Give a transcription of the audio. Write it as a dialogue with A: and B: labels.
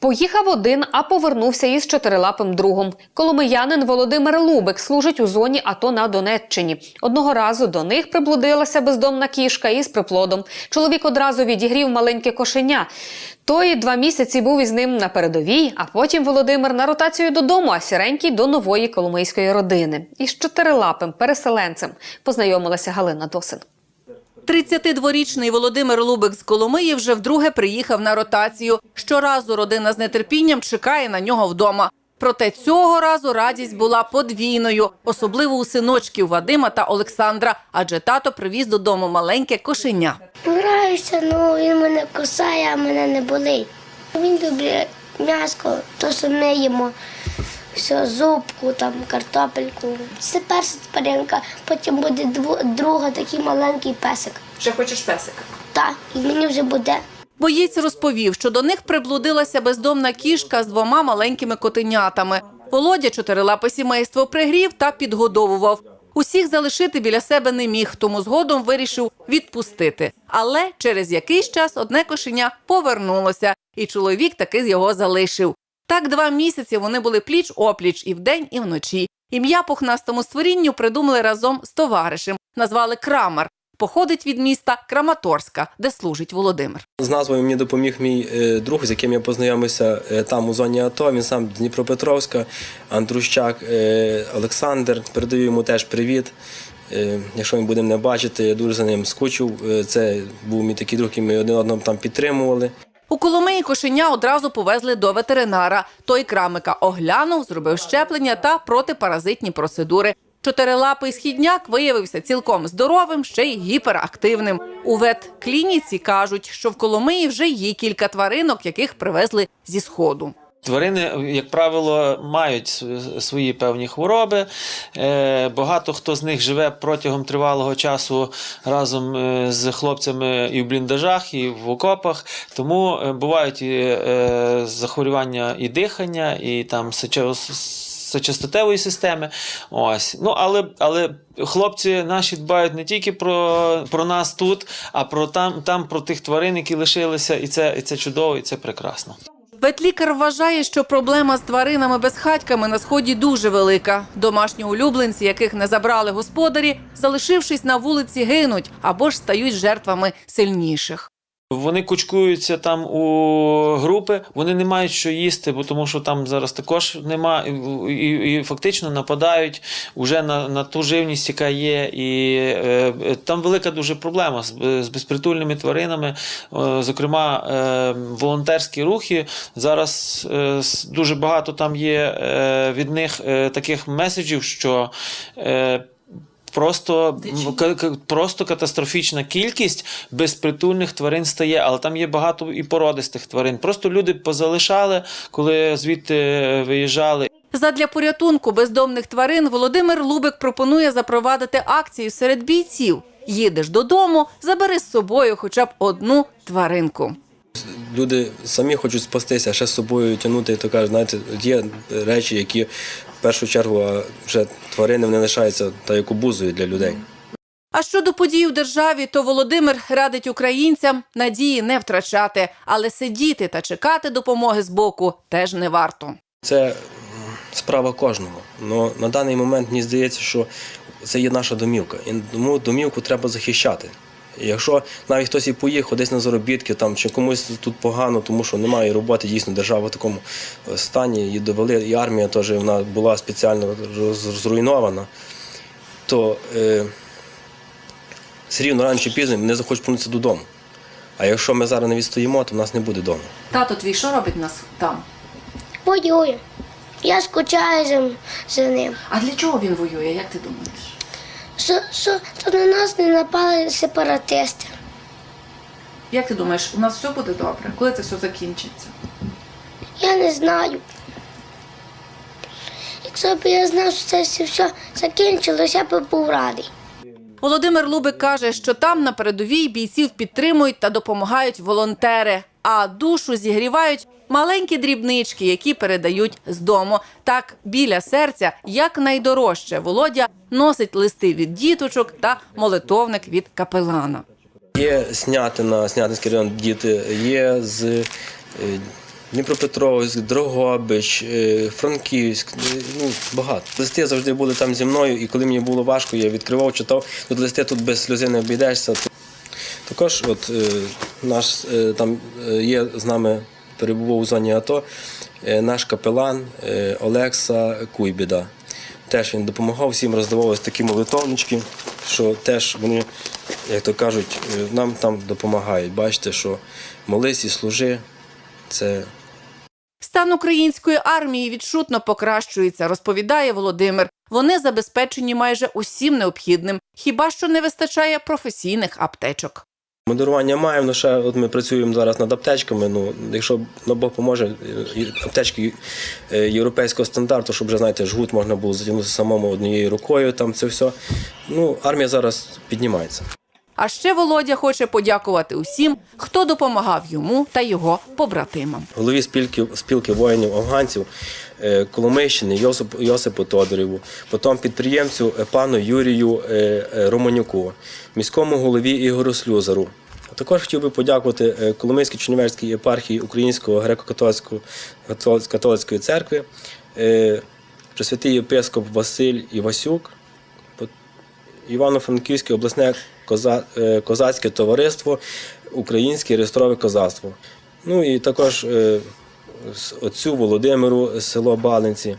A: Поїхав один, а повернувся із чотирилапим другом. Коломиянин Володимир Лубик служить у зоні АТО на Донеччині. Одного разу до них приблудилася бездомна кішка із приплодом. Чоловік одразу відігрів маленьке кошеня. Той два місяці був із ним на передовій, а потім Володимир на ротацію додому, а сіренький до нової коломийської родини. Із чотирилапим переселенцем познайомилася Галина Досин.
B: 32-річний Володимир Лубик з Коломиї вже вдруге приїхав на ротацію. Щоразу родина з нетерпінням чекає на нього вдома. Проте цього разу радість була подвійною, особливо у синочків Вадима та Олександра, адже тато привіз додому маленьке кошеня.
C: Граюся, ну він мене кусає, а мене не болить. Він любить м'яско, то що ми їмо. Все, зубку, там, картопельку. Це перша тваринка, потім буде друга, такий маленький песик.
B: Ще хочеш песика?
C: Так, і мені вже буде.
B: Боєць розповів, що до них приблудилася бездомна кішка з двома маленькими котенятами. Володя чотирилапе сімейство пригрів та підгодовував. Усіх залишити біля себе не міг, тому згодом вирішив відпустити. Але через якийсь час одне кошеня повернулося, і чоловік таки його залишив. Так два місяці вони були пліч опліч і вдень, і вночі. Ім'я пухнастому створінню придумали разом з товаришем, назвали Крамар. Походить від міста Краматорська, де служить Володимир.
D: З назвою мені допоміг мій е, друг, з яким я познайомився е, там у зоні АТО. Він сам Дніпропетровська, Андрущак е, Олександр. Передаю йому теж привіт. Якщо він буде мене бачити, я дуже за ним скучив. Це був мій такий друг, який ми один одного там підтримували.
B: У Коломиї кошеня одразу повезли до ветеринара. Той крамика оглянув, зробив щеплення та протипаразитні процедури. Чотирилапий східняк виявився цілком здоровим, ще й гіперактивним. У ветклініці кажуть, що в Коломиї вже є кілька тваринок, яких привезли зі сходу.
E: Тварини, як правило, мають свої певні хвороби. Е, Багато хто з них живе протягом тривалого часу разом е, з хлопцями і в бліндажах, і в окопах. Тому е, бувають і захворювання і дихання, і там сечостатевої системи. Ось. Ну, але, але хлопці наші дбають не тільки про, про нас тут, а про там, там про тих тварин, які лишилися, і це, і це чудово, і це прекрасно.
B: Ветлікар вважає, що проблема з тваринами безхатьками на сході дуже велика. Домашні улюбленці, яких не забрали господарі, залишившись на вулиці, гинуть або ж стають жертвами сильніших.
E: Вони кучкуються там у групи, вони не мають що їсти, бо тому що там зараз також нема, і, і, і фактично нападають уже на, на ту живність, яка є. І е, там велика дуже проблема з, з безпритульними тваринами. Е, зокрема, е, волонтерські рухи. Зараз е, дуже багато там є е, від них е, таких меседжів, що. Е, Просто, просто катастрофічна кількість безпритульних тварин стає, але там є багато і породистих тварин. Просто люди позалишали, коли звідти е, виїжджали.
B: Задля порятунку бездомних тварин Володимир Лубик пропонує запровадити акцію серед бійців. Їдеш додому, забери з собою хоча б одну тваринку.
D: Люди самі хочуть спастися, ще з собою тягнути, то кажуть, знаєте, є речі, які в першу чергу вже тварини вони лишаються та як обузою для людей.
B: А щодо подій у державі, то Володимир радить українцям надії не втрачати, але сидіти та чекати допомоги з боку теж не варто.
D: Це справа кожного. Но на даний момент мені здається, що це є наша домівка. І тому домівку треба захищати. І якщо навіть хтось і поїхав десь на заробітки, там чи комусь тут погано, тому що немає роботи, дійсно держава в такому е, стані, її довели, і армія теж вона була спеціально зруйнована, то е, все рівно рано чи пізно вони захочуть повернутися додому. А якщо ми зараз не відстоїмо, то в нас не буде дому.
B: Тато твій що робить нас там?
C: Воює. Я скучаю за, за ним.
B: А для чого він воює? Як ти думаєш?
C: Що, що то на нас не напали сепаратисти.
B: Як ти думаєш, у нас все буде добре? Коли це все закінчиться?
C: Я не знаю. Якщо б я знав, що це все- все закінчилося, я б був радий.
B: Володимир Лубик каже, що там на передовій бійців підтримують та допомагають волонтери, а душу зігрівають маленькі дрібнички, які передають з дому. Так біля серця, як найдорожче, Володя носить листи від діточок та молитовник від капелана.
D: Є Снятина, Снятинський район діти, є з е, Дніпропетровськ, Дрогобич, е, Франківськ, е, ну багато. Листи завжди були там зі мною, і коли мені було важко, я відкривав, читав. Тут листи тут без сльози не обійдешся. Також от е, наш там є з нами, перебував у зоні АТО, наш капелан Олекса Куйбіда. Теж він допомагав всім, роздавав ось такі молитовнички, що теж вони, як то кажуть, нам там допомагають. Бачите, що молись і служи це
B: Стан української армії відчутно покращується, розповідає Володимир. Вони забезпечені майже усім необхідним, хіба що не вистачає професійних аптечок.
D: Моделювання маємо, ну ще от ми працюємо зараз над аптечками. Ну, якщо ну, Бог поможе, аптечки е, європейського стандарту, щоб вже знаєте, жгут можна було затягнути самому однією рукою, там це все. Ну, армія зараз піднімається.
B: А ще Володя хоче подякувати усім, хто допомагав йому та його побратимам.
D: Голові спілки, спілки воїнів афганців е, Коломийщини Йосип, Йосипу Тодоріву, потім підприємцю е, пану Юрію е, Романюку, міському голові Ігору Слюзару. Також хотів би подякувати Коломийській Чернівецькій єпархії Українського греко-католицької церкви, Пресвятий єпископ Василь Івасюк, Івано-Франківське обласне коза- е, козацьке товариство, Українське реєстрове козацтво. Ну і також е, отцю Володимиру село Балинці.